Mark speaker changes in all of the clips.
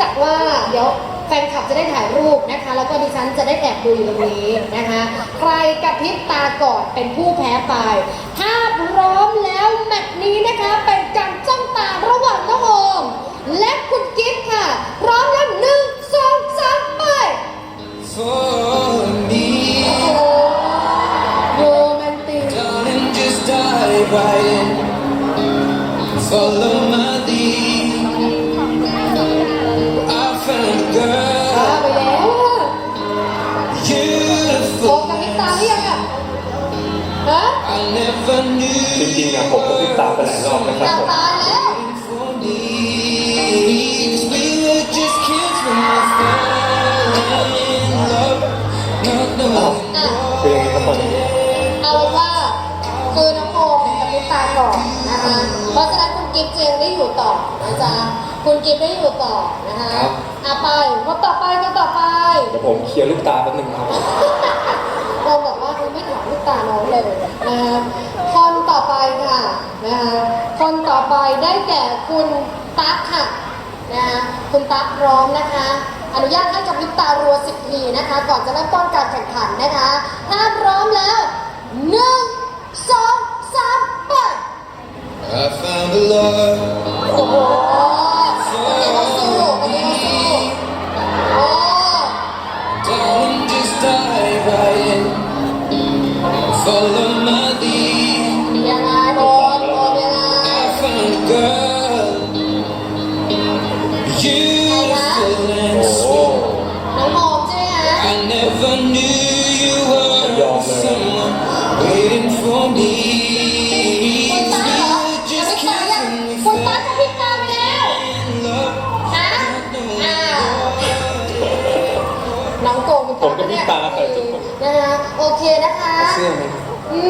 Speaker 1: จากว่าเดี๋ยวแฟนคลับจะได้ถ่ายรูปนะคะ แล้วก็ดิฉันจะได้แอบดูอยู่ตรงนี้นะคะ ใครกระพริบตาก่อนเป็นผู้แพ้ไป ถ้าพร้อมแล้วแมตช์นี้นะคะเป็นการจ้องตาระหว่างน้องโอมและคุณกิฟต์ค่ะ พร้อมแล้วหนึ่งสองสามไป
Speaker 2: for me.
Speaker 1: โอ้โรแมนติก
Speaker 2: Darling, just dive right in. Follow
Speaker 1: ฮะ
Speaker 2: I never
Speaker 3: จริงๆ
Speaker 2: knew
Speaker 3: อะผมก็ติดตามไปหลายรอบนะครั
Speaker 1: ตา
Speaker 3: บผม
Speaker 1: ตายแล้ว
Speaker 2: for me. 'Cause we were just kids when we fell in love. Not knowing
Speaker 1: อะ
Speaker 3: คืออย่างนี้ครับผม
Speaker 1: เอาเป็นว่าคือน้องโอมกับพริบตาก่อนนะคะเพราะฉะนั้นคุณกิฟต์จึงได้อยู่ต่อนะจ๊ะคุณกิฟต์ได้อยู่ต่อนะคะ
Speaker 3: ครับ
Speaker 1: อะไปคนต่อไปคนต่อไป
Speaker 3: เดี๋ยวผมเคลียร์ลูกตาแป๊บนึงครับ
Speaker 1: เราบอกว่าคุณไม่ถามลูกตาน้องเลยนะคะคนต่อไปค่ะ นะคะคนต่อไปได้แก่คุณตั๊กค่ะนะคะคุณตั๊กพร้อมนะคะ อนุญาตให้กับพริบตารัวสิบทีนะคะ ก่อนจะเริ่มต้นการแข่งขันนะคะถ้าพร้อมแล้วหนึ่งสองสามไป
Speaker 2: I found a love
Speaker 1: โอ้โหวันนี้เขาสู้วันนี้เขาสู้โอ้
Speaker 2: Darling, just dive right in. Follow
Speaker 1: if
Speaker 2: I knew you were someone waiting for me.
Speaker 1: คุณตาเหรอ
Speaker 2: We were
Speaker 1: จะ
Speaker 2: just
Speaker 1: พริบตา
Speaker 2: kids
Speaker 1: ยังคุณตาจะพริบตาไปแล้วฮะอ้าวน้องโกง
Speaker 3: ผมก็พริบตาใส่ทุกนะ
Speaker 1: คะโอเคนะคะ
Speaker 3: เสื้อไหม
Speaker 1: อื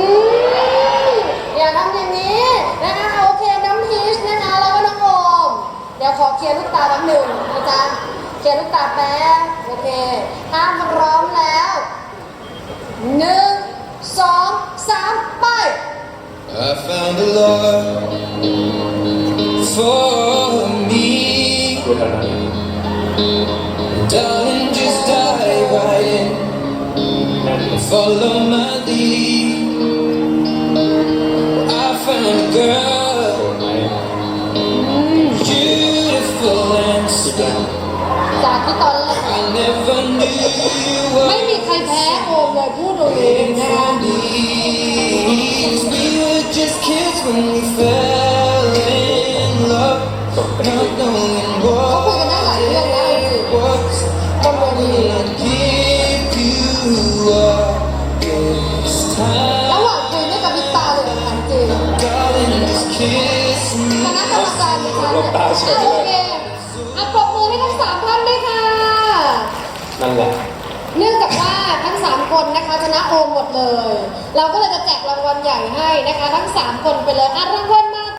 Speaker 1: มอย่าทำอย่างนี้นะคะโอเคน้ำพีชนะคะแล้วก็น้องโอม เดี๋ยวขอเคลียร์ลูกตาแป๊บหนึ่งนะจ๊ะเคลียร์ลูกตาแป๊บ โอเค ถ้าพร้อมแล้วหนึ่งสองสามไป
Speaker 2: I found a love for me. Darling, just dive right in. Follow my lead. I found a girl,
Speaker 3: ไม่
Speaker 2: were
Speaker 1: มีใครแพ้โอมเลยพูดตรงนี้นะคะ
Speaker 2: me. 'Cause we were just kids when we fell in love, not knowing
Speaker 1: เขาคุย
Speaker 2: what
Speaker 1: กันได้หลายเรื่องนะจริง
Speaker 2: was.
Speaker 1: ๆบนเวที
Speaker 2: I'll give you up this
Speaker 1: ระ
Speaker 2: time,
Speaker 1: หว่างคุยไม่กับพิตาเลยนะคะจริง
Speaker 2: darling. Just kiss
Speaker 1: ค
Speaker 2: me.
Speaker 1: ณะกรรมการดิฉัน
Speaker 3: ลบตาเฉย
Speaker 1: อะโอเค
Speaker 3: นั่นแหละ
Speaker 1: เนื่องจากว่าทั้ง 3 คนนะคะชนะโอมหมดเลย เราก็เลยจะแจกรางวัลใหญ่ให้นะคะ ทั้ง 3 คนไปเลยอะรางวัล